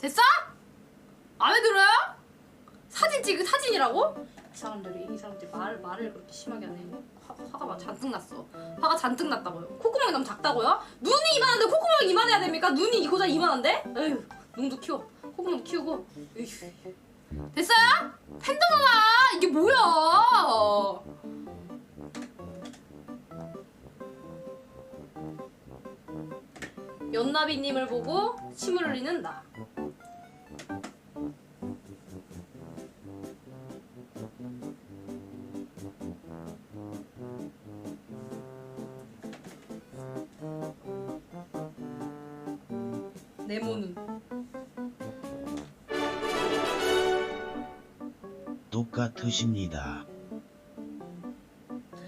됐어? 마음에 들어요? 사진 찍은 사진이라고? 이 사람들이 이 사람들이 말, 말을 그렇게 심하게 하네 화, 화가 막 잔뜩 났어 화가 잔뜩 났다고요 콧구멍이 너무 작다고요? 눈이 이만한데 콧구멍이 이만해야 됩니까? 눈이 이거자 이만한데? 에휴 눈도 키워 콧구멍 키우고 에휴. 됐어요? 팬더 나와 이게 뭐야 연나비님을 보고 침을 흘리는 나 네모는 똑같으십니다.